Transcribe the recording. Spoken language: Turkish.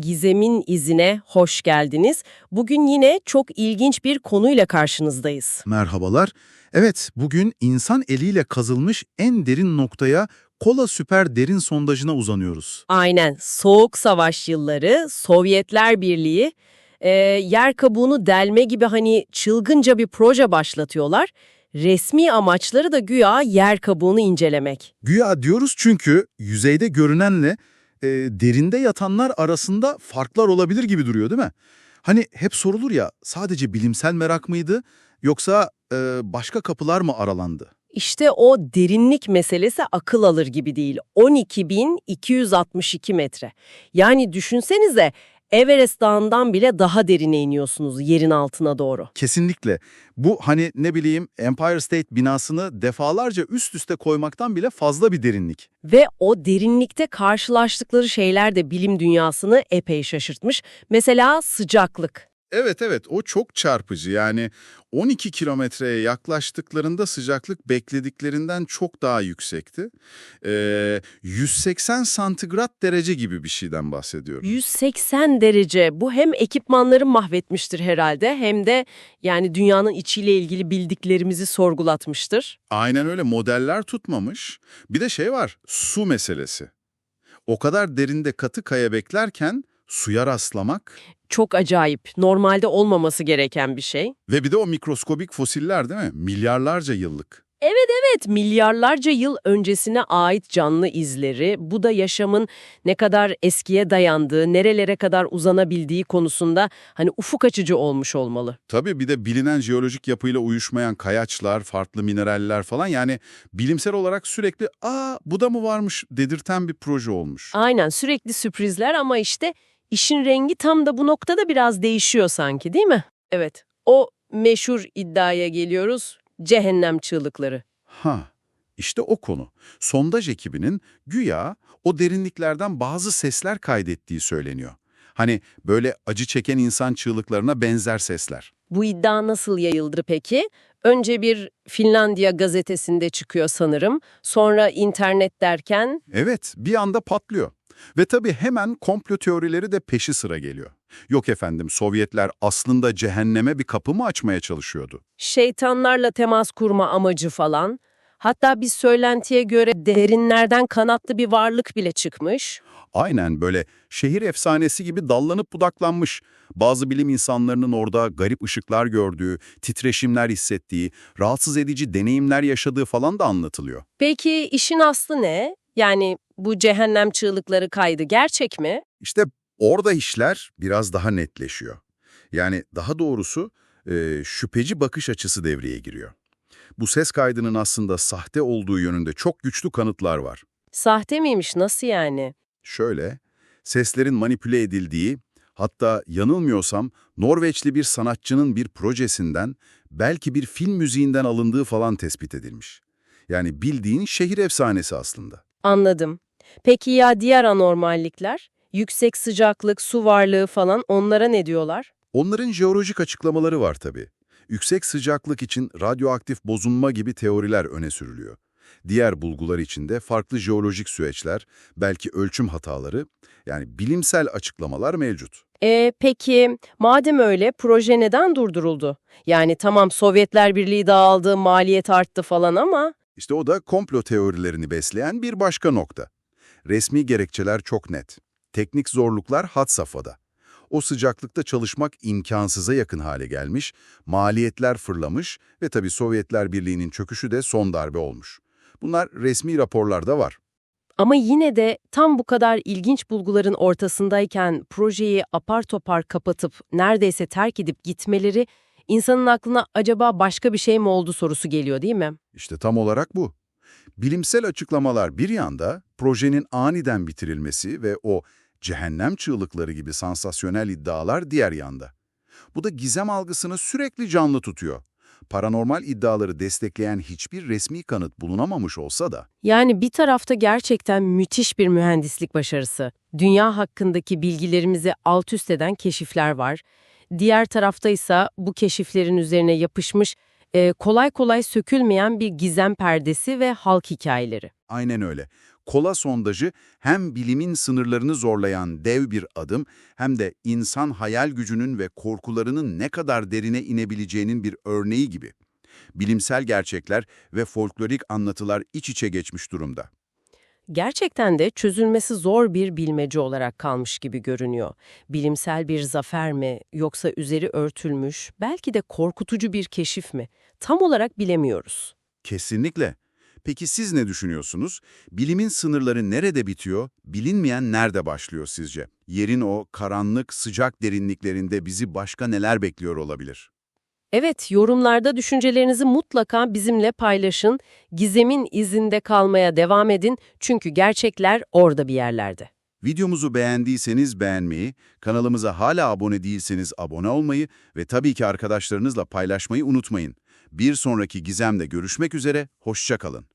Gizem'in izine hoş geldiniz. Bugün yine çok ilginç bir konuyla karşınızdayız. Merhabalar. Evet, bugün insan eliyle kazılmış en derin noktaya Kola Süper Derin Sondajına uzanıyoruz. Aynen, Soğuk Savaş yılları, Sovyetler Birliği, e, yer kabuğunu delme gibi hani çılgınca bir proje başlatıyorlar. Resmi amaçları da güya yer kabuğunu incelemek. Güya diyoruz çünkü yüzeyde görünenle e, derinde yatanlar arasında farklar olabilir gibi duruyor değil mi? Hani hep sorulur ya, sadece bilimsel merak mıydı yoksa e, başka kapılar mı aralandı? İşte o derinlik meselesi akıl alır gibi değil. 12.262 metre. Yani düşünsenize Everest Dağı'ndan bile daha derine iniyorsunuz yerin altına doğru. Kesinlikle. Bu hani ne bileyim Empire State binasını defalarca üst üste koymaktan bile fazla bir derinlik. Ve o derinlikte karşılaştıkları şeyler de bilim dünyasını epey şaşırtmış. Mesela sıcaklık. Evet evet o çok çarpıcı yani 12 kilometreye yaklaştıklarında sıcaklık beklediklerinden çok daha yüksekti. Ee, 180 santigrat derece gibi bir şeyden bahsediyorum. 180 derece. Bu hem ekipmanları mahvetmiştir herhalde hem de yani dünyanın içiyle ilgili bildiklerimizi sorgulatmıştır. Aynen öyle modeller tutmamış. Bir de şey var su meselesi. O kadar derinde katı kaya beklerken suya rastlamak Çok acayip. Normalde olmaması gereken bir şey. ve bir de o mikroskobik fosiller değil mi? Milyarlarca yıllık. Evet, milyarlarca yıl öncesine ait canlı izleri, bu da yaşamın ne kadar eskiye dayandığı, nerelere kadar uzanabildiği konusunda hani ufuk açıcı olmuş olmalı. Tabii bir de bilinen jeolojik yapıyla uyuşmayan kayaçlar, farklı mineraller falan yani bilimsel olarak sürekli ''aa bu da mı varmış'' dedirten bir proje olmuş. Aynen sürekli sürprizler ama işte işin rengi tam da bu noktada biraz değişiyor sanki değil mi? Evet, o meşhur iddiaya geliyoruz, cehennem çığlıkları. Ha, işte o konu. Sondaj ekibinin güya o derinliklerden bazı sesler kaydettiği söyleniyor. Hani böyle acı çeken insan çığlıklarına benzer sesler. Bu iddia nasıl yayıldı peki? Önce bir Finlandiya gazetesinde çıkıyor sanırım. Sonra internet derken Evet, bir anda patlıyor. Ve tabii hemen komplo teorileri de peşi sıra geliyor. Yok efendim, Sovyetler aslında cehenneme bir kapı mı açmaya çalışıyordu? şeytanlarla temas kurma amacı falan. Hatta bir söylentiye göre derinlerden kanatlı bir varlık bile çıkmış. Aynen böyle şehir efsanesi gibi dallanıp budaklanmış. Bazı bilim insanlarının orada garip ışıklar gördüğü, titreşimler hissettiği, rahatsız edici deneyimler yaşadığı falan da anlatılıyor. Peki işin aslı ne? Yani bu cehennem çığlıkları kaydı gerçek mi? İşte orada işler biraz daha netleşiyor. Yani daha doğrusu e, şüpheci bakış açısı devreye giriyor. Bu ses kaydının aslında sahte olduğu yönünde çok güçlü kanıtlar var. Sahte miymiş nasıl yani? Şöyle, seslerin manipüle edildiği, hatta yanılmıyorsam Norveçli bir sanatçının bir projesinden, belki bir film müziğinden alındığı falan tespit edilmiş. Yani bildiğin şehir efsanesi aslında. Anladım. Peki ya diğer anormallikler? Yüksek sıcaklık, su varlığı falan onlara ne diyorlar? Onların jeolojik açıklamaları var tabii. Yüksek sıcaklık için radyoaktif bozulma gibi teoriler öne sürülüyor. Diğer bulgular için de farklı jeolojik süreçler, belki ölçüm hataları, yani bilimsel açıklamalar mevcut. E peki madem öyle proje neden durduruldu? Yani tamam Sovyetler Birliği dağıldı, maliyet arttı falan ama İşte o da komplo teorilerini besleyen bir başka nokta. Resmi gerekçeler çok net. Teknik zorluklar had safhada. O sıcaklıkta çalışmak imkansıza yakın hale gelmiş, maliyetler fırlamış ve tabii Sovyetler Birliği'nin çöküşü de son darbe olmuş. Bunlar resmi raporlarda var. ama yine de tam bu kadar ilginç bulguların ortasındayken projeyi apar topar kapatıp neredeyse terk edip gitmeleri insanın aklına acaba başka bir şey mi oldu sorusu geliyor değil mi? İşte tam olarak bu. Bilimsel açıklamalar bir yanda, projenin aniden bitirilmesi ve o cehennem çığlıkları gibi sansasyonel iddialar diğer yanda. Bu da gizem algısını sürekli canlı tutuyor. Paranormal iddiaları destekleyen hiçbir resmi kanıt bulunamamış olsa da, Yani bir tarafta gerçekten müthiş bir mühendislik başarısı. Dünya hakkındaki bilgilerimizi alt üst eden keşifler var. Diğer tarafta ise bu keşiflerin üzerine yapışmış, e, kolay kolay sökülmeyen bir gizem perdesi ve halk hikayeleri. aynen öyle. Kola sondajı hem bilimin sınırlarını zorlayan dev bir adım hem de insan hayal gücünün ve korkularının ne kadar derine inebileceğinin bir örneği gibi. Bilimsel gerçekler ve folklorik anlatılar iç içe geçmiş durumda. Gerçekten de çözülmesi zor bir bilmece olarak kalmış gibi görünüyor. Bilimsel bir zafer mi, yoksa üzeri örtülmüş, belki de korkutucu bir keşif mi? Tam olarak bilemiyoruz. Kesinlikle. Peki siz ne düşünüyorsunuz? Bilimin sınırları nerede bitiyor, bilinmeyen nerede başlıyor sizce? Yerin o karanlık, sıcak derinliklerinde bizi başka neler bekliyor olabilir? Evet, yorumlarda düşüncelerinizi mutlaka bizimle paylaşın. Gizemin izinde kalmaya devam edin çünkü gerçekler orada bir yerlerde. Videomuzu beğendiyseniz beğenmeyi, kanalımıza hala abone değilseniz abone olmayı ve tabii ki arkadaşlarınızla paylaşmayı unutmayın. Bir sonraki Gizem'de görüşmek üzere, hoşça kalın.